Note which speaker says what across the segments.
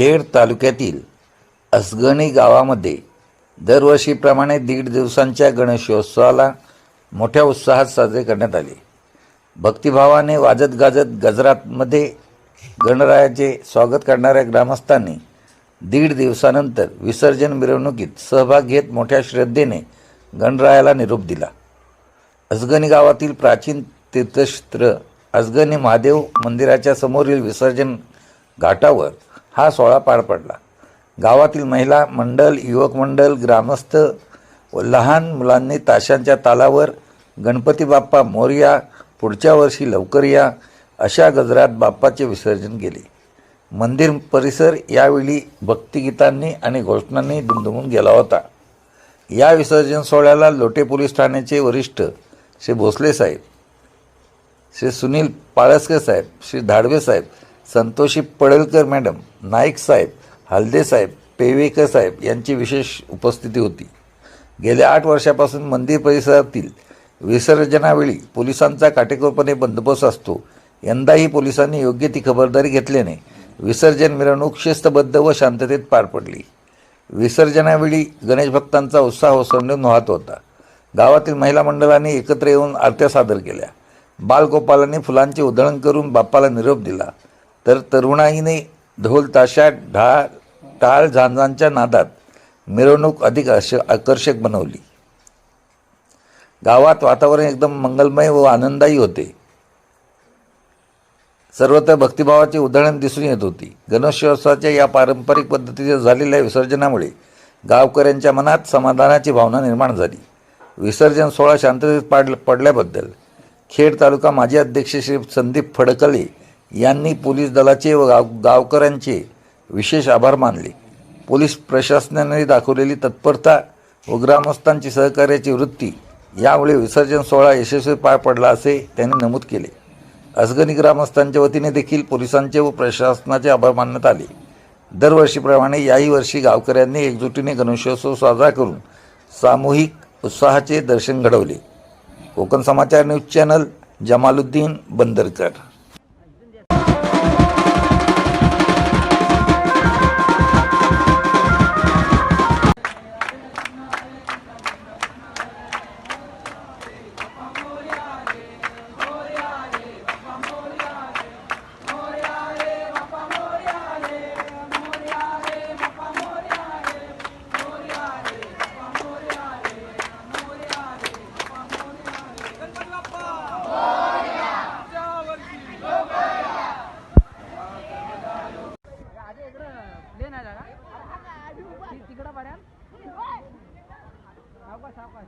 Speaker 1: खेड तालुक्यातील असगणी गावामध्ये दरवर्षीप्रमाणे दीड दिवसांच्या गणेशोत्सवाला मोठ्या उत्साहात साजरे करण्यात आले. भक्तिभावाने वाजत गाजत गजरातमध्ये गणरायाचे स्वागत करणाऱ्या ग्रामस्थांनी दीड दिवसानंतर विसर्जन मिरवणुकीत सहभाग घेत मोठ्या श्रद्धेने गणरायाला निरोप दिला. असगणी गावातील प्राचीन तीर्थक्षेत्र असगणी महादेव मंदिराच्या समोरील विसर्जन घाटावर हा सोहळा पार पडला. गावातील महिला मंडळ युवक मंडळ ग्रामस्थ व लहान मुलांनी ताशांच्या तालावर गणपती बाप्पा मोरया पुढच्या वर्षी लवकर या अशा गजरात बाप्पाचे विसर्जन केले. मंदिर परिसर यावेळी भक्तिगीतांनी आणि घोषणांनी दुमदुमून गेला होता. या विसर्जन सोहळ्याला लोटे पोलीस ठाण्याचे वरिष्ठ श्री भोसले साहेब श्री सुनील पाळसकर साहेब श्री धाडवे साहेब संतोषी पडळकर मॅडम नाईक साहेब हलदे साहेब पेवेकर साहेब यांची विशेष उपस्थिती होती. गेल्या आठ वर्षापासून मंदिर परिसरातील विसर्जनावेळी पोलिसांचा काटेकोरपणे बंदोबस्त असतो. यंदाही पोलिसांनी योग्य ती खबरदारी घेतल्याने विसर्जन मिरवणूक शिस्तबद्ध व शांततेत पार पडली. विसर्जनावेळी गणेश भक्तांचा उत्साह ओसंडून वाहत होता. गावातील महिला मंडळांनी एकत्र येऊन आरत्या सादर केल्या. बालगोपालांनी फुलांचे उधळण करून बाप्पाला निरोप दिला. तर तरुणाईने ढोल ताशा ढाळ टाळ झांजांच्या नादात मिरवणूक अधिक आश आकर्षक बनवली. गावात वातावरण एकदम मंगलमय व आनंदायी होते. सर्वत्र भक्तिभावाची उधळण दिसून येत होती. गणेशोत्सवाच्या या पारंपरिक पद्धतीच्या झालेल्या विसर्जनामुळे गावकऱ्यांच्या मनात समाधानाची भावना निर्माण झाली. विसर्जन सोहळा शांततेत पाड पडल्याबद्दल खेड तालुका माजी अध्यक्ष श्री संदीप फडकले यांनी पोलीस दलाचे व गाव गावकऱ्यांचे विशेष आभार मानले. पोलीस प्रशासनाने दाखवलेली तत्परता व ग्रामस्थांची सहकार्याची वृत्ती यामुळे विसर्जन सोहळा यशस्वी पार पडला असे त्यांनी नमूद केले. असगणी ग्रामस्थांच्या वतीने देखील पोलिसांचे व प्रशासनाचे आभार मानण्यात आले. दरवर्षीप्रमाणे याही वर्षी गावकऱ्यांनी एकजुटीने गणेशोत्सव साजरा करून सामूहिक उत्साहाचे दर्शन घडवले. Konkan
Speaker 2: Samachar news channel Jamaluddin Bandarkar. ती- तिकडं पर्यंत सावकाश सावकाश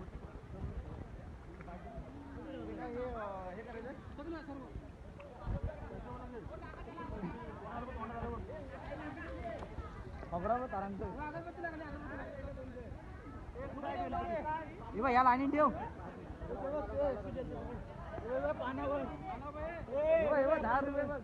Speaker 2: खबरावर तारांचं हे बघ, या लाईनीत ठेव हे बघ, हे बघ, दहा रुपये बघ